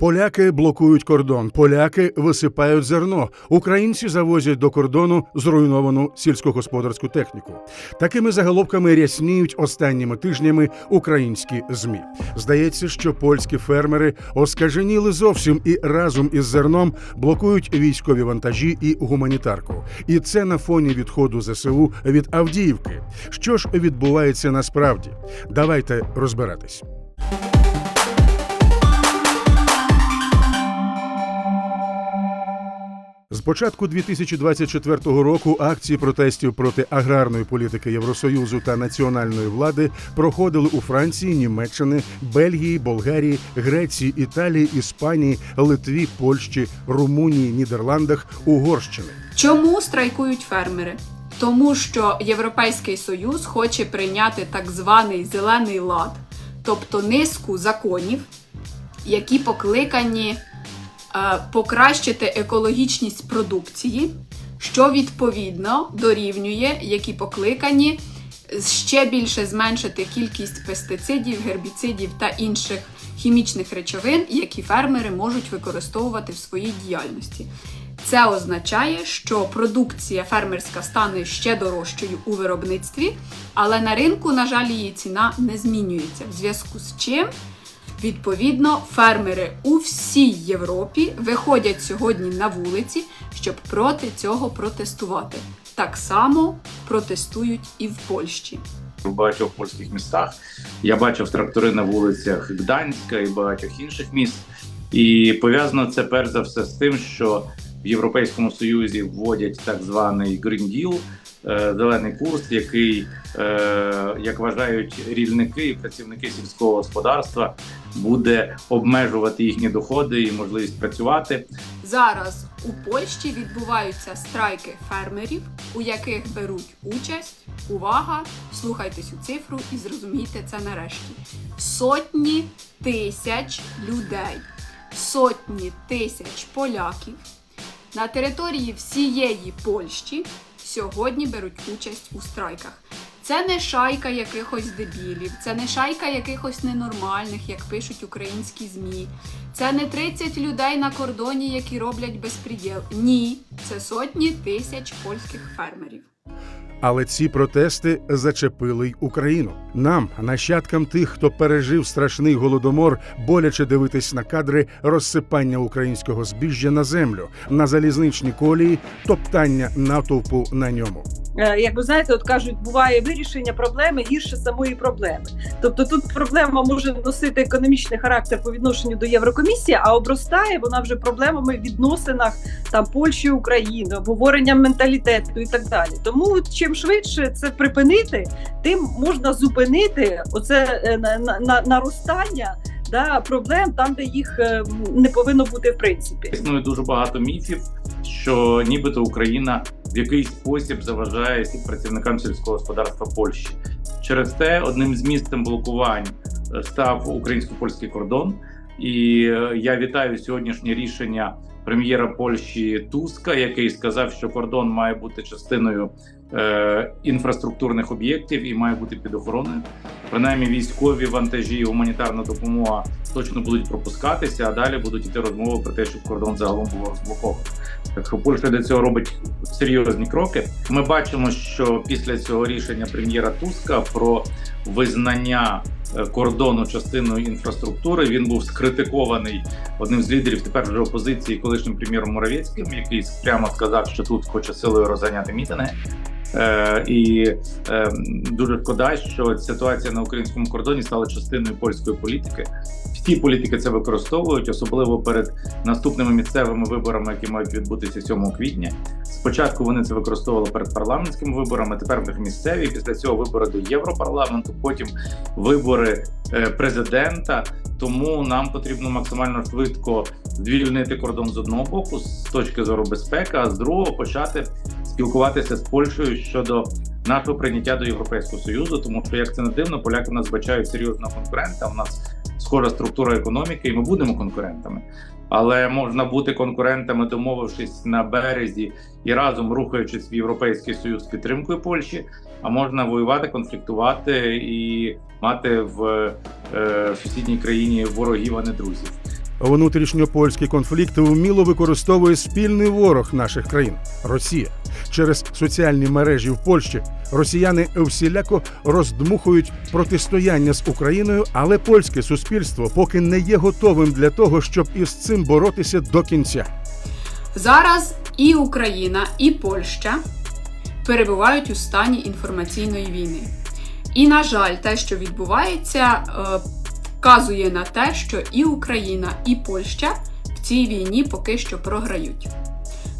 Поляки блокують кордон, поляки висипають зерно. Українці завозять до кордону зруйновану сільськогосподарську техніку. Такими заголовками рясніють останніми тижнями українські змі. Здається, що польські фермери оскаженіли зовсім і разом із зерном блокують військові вантажі і гуманітарку. І це на фоні відходу ЗСУ від Авдіївки. Що ж відбувається насправді? Давайте розбиратись. З початку 2024 року акції протестів проти аграрної політики Євросоюзу та національної влади проходили у Франції, Німеччини, Бельгії, Болгарії, Греції, Італії, Іспанії, Литві, Польщі, Румунії, Нідерландах, Угорщини. Чому страйкують фермери? Тому що Європейський Союз хоче прийняти так званий зелений лад, тобто низку законів, які покликані покращити екологічність продукції, що відповідно дорівнює, які покликані ще більше зменшити кількість пестицидів, гербіцидів та інших хімічних речовин, які фермери можуть використовувати в своїй діяльності. Це означає, що продукція фермерська стане ще дорожчою у виробництві, але на ринку, на жаль, її ціна не змінюється. В зв'язку з чим, відповідно, фермери у всій Європі виходять сьогодні на вулиці, щоб проти цього протестувати. Так само протестують і в Польщі. в багатьох польських містах. Я бачив трактори на вулицях Гданська і багатьох інших міст. І пов'язано це перш за все з тим, що в Європейському Союзі вводять так званий Green Deal, зелений курс, який, е, як вважають рільники і працівники сільського господарства, буде обмежувати їхні доходи і можливість працювати. Зараз у Польщі відбуваються страйки фермерів, у яких беруть участь. Увага! Слухайтесь у цифру і зрозумійте це нарешті. Сотні тисяч людей, сотні тисяч поляків на території всієї Польщі сьогодні беруть участь у страйках. Це не шайка якихось дебілів, це не шайка якихось ненормальних, як пишуть українські ЗМІ. Це не 30 людей на кордоні, які роблять безпреділ. Ні, це сотні тисяч польських фермерів. Але ці протести зачепили й Україну. Нам, нащадкам тих, хто пережив страшний голодомор, боляче дивитись на кадри розсипання українського збіжжя на землю, на залізничні колії, топтання натовпу на ньому. Е, як ви знаєте, от кажуть, буває вирішення проблеми гірше самої проблеми. Тобто тут проблема може носити економічний характер по відношенню до Єврокомісії, а обростає вона вже проблемами в відносинах там Польщі, України, обговоренням менталітету і так далі. Тому чим швидше це припинити, тим можна зупинити оце е, на- на- на- наростання да, проблем там, де їх е, не повинно бути в принципі. Існує дуже багато міфів, що нібито Україна в якийсь спосіб заважає працівникам сільського господарства Польщі. Через те одним з місцем блокувань е, став українсько-польський кордон. І я вітаю сьогоднішнє рішення прем'єра Польщі Туска, який сказав, що кордон має бути частиною е, інфраструктурних об'єктів і має бути під охороною. Принаймні, військові вантажі, і гуманітарна допомога точно будуть пропускатися, а далі будуть йти розмови про те, щоб кордон загалом було розблоковано. Так що Польща до цього робить серйозні кроки. Ми бачимо, що після цього рішення прем'єра Туска про визнання кордону частиною інфраструктури він був скритикований одним з лідерів тепер вже опозиції, колишнім прем'єром Моравецьким, який прямо сказав, що тут хоче силою розганяти мітинги. Е, і е, дуже шкода, що ситуація на українському кордоні стала частиною польської політики. Всі політики це використовують, особливо перед наступними місцевими виборами, які мають відбутися 7 квітня. Спочатку вони це використовували перед парламентськими виборами. Тепер в них місцеві. Після цього вибори до Європарламенту, потім вибори е, президента. Тому нам потрібно максимально швидко звільнити кордон з одного боку, з точки зору безпеки, а з другого почати спілкуватися з Польщею щодо нашого прийняття до Європейського союзу, тому що як це не дивно, поляки нас бачають серйозного конкурента. У нас схожа структура економіки, і ми будемо конкурентами. Але можна бути конкурентами, домовившись на березі і разом рухаючись в Європейський Союз з підтримкою Польщі. А можна воювати, конфліктувати і мати в е, сусідній країні ворогів, а не друзів. Внутрішньопольський конфлікт вміло використовує спільний ворог наших країн Росія. Через соціальні мережі в Польщі росіяни всіляко роздмухують протистояння з Україною, але польське суспільство поки не є готовим для того, щоб із цим боротися до кінця. Зараз і Україна, і Польща перебувають у стані інформаційної війни. І, на жаль, те, що відбувається, е, вказує на те, що і Україна, і Польща в цій війні поки що програють.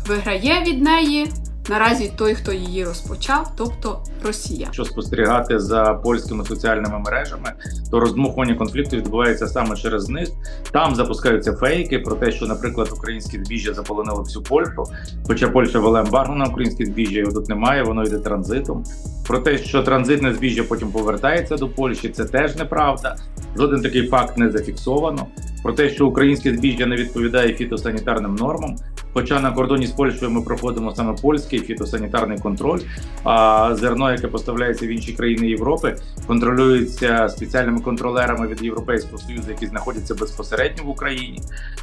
Виграє від неї наразі той, хто її розпочав, тобто Росія. Якщо спостерігати за польськими соціальними мережами, то роздмухування конфлікту відбувається саме через них. Там запускаються фейки про те, що, наприклад, українське збіжжя заполонило всю Польщу. Хоча Польща вела ембарго на українське збіжжя, його тут немає, воно йде транзитом. Про те, що транзитне збіжжя потім повертається до Польщі, це теж неправда. Жоден такий факт не зафіксовано. Про те, що українське збіжжя не відповідає фітосанітарним нормам. Хоча на кордоні з Польщею ми проходимо саме польський фітосанітарний контроль, а зерно, яке поставляється в інші країни Європи, контролюється спеціальними контролерами від Європейського союзу, які знаходяться безпосередньо в Україні,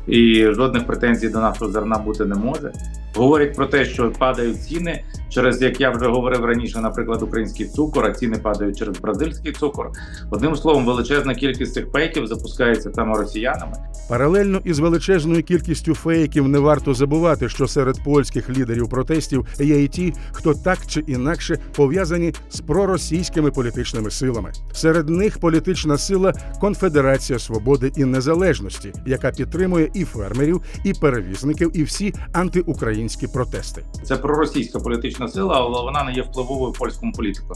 і жодних претензій до нашого зерна бути не може. Говорять про те, що падають ціни через, як я вже говорив раніше, наприклад, український цукор, а ціни падають через бразильський цукор. Одним словом, величезна кількість цих фейків запускається саме росіянами. Паралельно із величезною кількістю фейків не варто забувати, що серед польських лідерів протестів є і ті, хто так чи інакше пов'язані з проросійськими політичними силами. Серед них політична сила Конфедерація Свободи і Незалежності, яка підтримує і фермерів, і перевізників, і всі антиукраїнські протести. Це проросійська політична сила, але вона не є впливовою польському політику.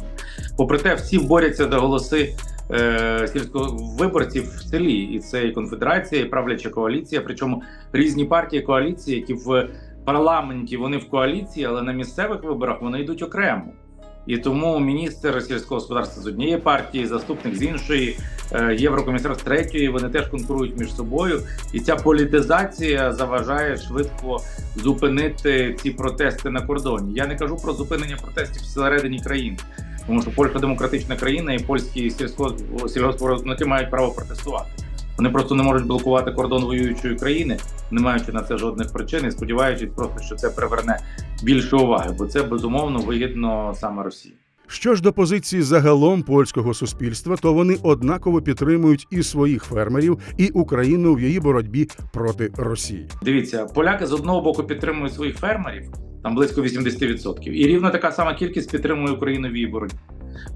Попри те, всі борються за голоси е, сільськовиборців в селі, і це і конфедерація, і правляча коаліція. Причому різні партії коаліції, які в парламенті вони в коаліції, але на місцевих виборах вони йдуть окремо. І тому міністр сільського господарства з однієї партії, заступник з іншої, е, єврокомісар з третьої, вони теж конкурують між собою. І ця політизація заважає швидко зупинити ці протести на кордоні. Я не кажу про зупинення протестів всередині країни, тому що Польща демократична країна, і польські сільсько сільгоспвиробники мають право протестувати. Вони просто не можуть блокувати кордон воюючої країни, не маючи на це жодних причин, і сподіваючись просто, що це приверне більше уваги, бо це безумовно вигідно саме Росії. Що ж до позиції загалом польського суспільства, то вони однаково підтримують і своїх фермерів, і Україну в її боротьбі проти Росії. Дивіться, поляки з одного боку підтримують своїх фермерів, там близько 80%, і рівно така сама кількість підтримує Україну в її.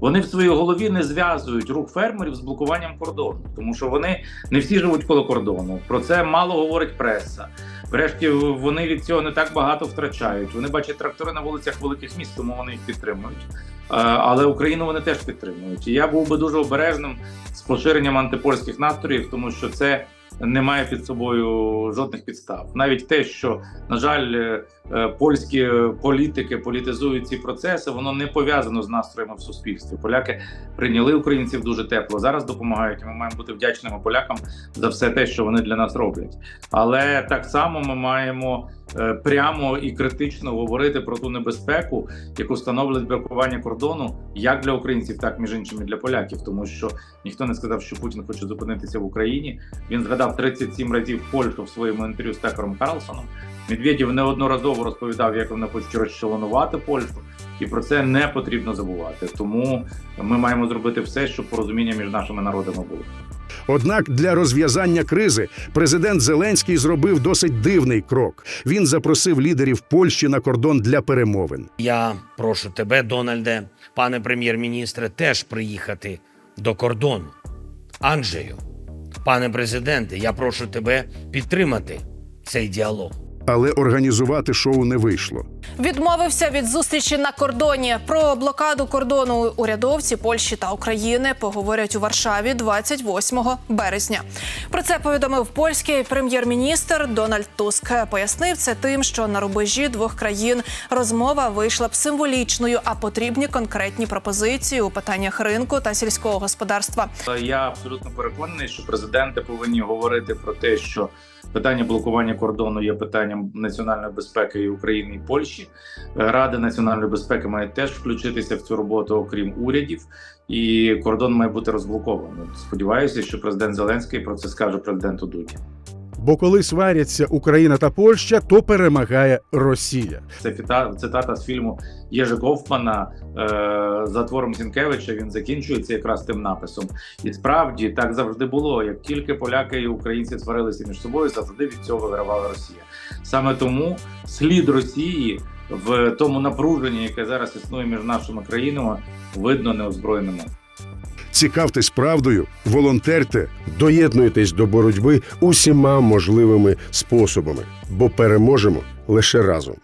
Вони в своїй голові не зв'язують рух фермерів з блокуванням кордону, тому що вони не всі живуть коло кордону. Про це мало говорить преса. Врешті вони від цього не так багато втрачають. Вони бачать трактори на вулицях великих міст, тому вони їх підтримують. Е, Але Україну вони теж підтримують. І я був би дуже обережним з поширенням антипольських настроїв, тому що це не має під собою жодних підстав. Навіть те, що на жаль, е, е, польські політики політизують ці процеси, воно не пов'язано з настроями в суспільстві. Поляки прийняли українців дуже тепло. Зараз допомагають. Ми маємо бути вдячними полякам за все те, що вони для нас роблять. Але так само ми маємо е, прямо і критично говорити про ту небезпеку, яку становить блокування кордону, як для українців, так між іншим і для поляків, тому що ніхто не сказав, що Путін хоче зупинитися в Україні. Він згадав 37 разів Польщу в своєму інтерв'ю з Текером Карлсоном. Медведєв неодноразово розповідав, як вони хочуть розчленувати Польщу, і про це не потрібно забувати. Тому ми маємо зробити все, щоб порозуміння між нашими народами було. Однак для розв'язання кризи президент Зеленський зробив досить дивний крок. Він запросив лідерів Польщі на кордон для перемовин. Я прошу тебе, Дональде, пане прем'єр-міністре, теж приїхати до кордону. Анджею, пане президенте, я прошу тебе підтримати цей діалог. Але організувати шоу не вийшло. Відмовився від зустрічі на кордоні. Про блокаду кордону урядовці Польщі та України поговорять у Варшаві 28 березня. Про це повідомив польський прем'єр-міністр Дональд Туск. Пояснив це тим, що на рубежі двох країн розмова вийшла б символічною, а потрібні конкретні пропозиції у питаннях ринку та сільського господарства. Я абсолютно переконаний, що президенти повинні говорити про те, що питання блокування кордону є питанням національної безпеки України і Польщі. Рада національної безпеки має теж включитися в цю роботу, окрім урядів, і кордон має бути розблокований. Сподіваюся, що президент Зеленський про це скаже президенту Дуді. Бо коли сваряться Україна та Польща, то перемагає Росія. Це цитата з фільму Єжи Гофмана е, за твором Зінкевича. Він закінчується якраз тим написом. І справді так завжди було. Як тільки поляки і українці сварилися між собою, завжди від цього вигравала Росія. Саме тому слід Росії в тому напруженні, яке зараз існує між нашими країнами, видно неозброєними. Цікавтесь правдою, волонтерте, доєднуйтесь до боротьби усіма можливими способами, бо переможемо лише разом.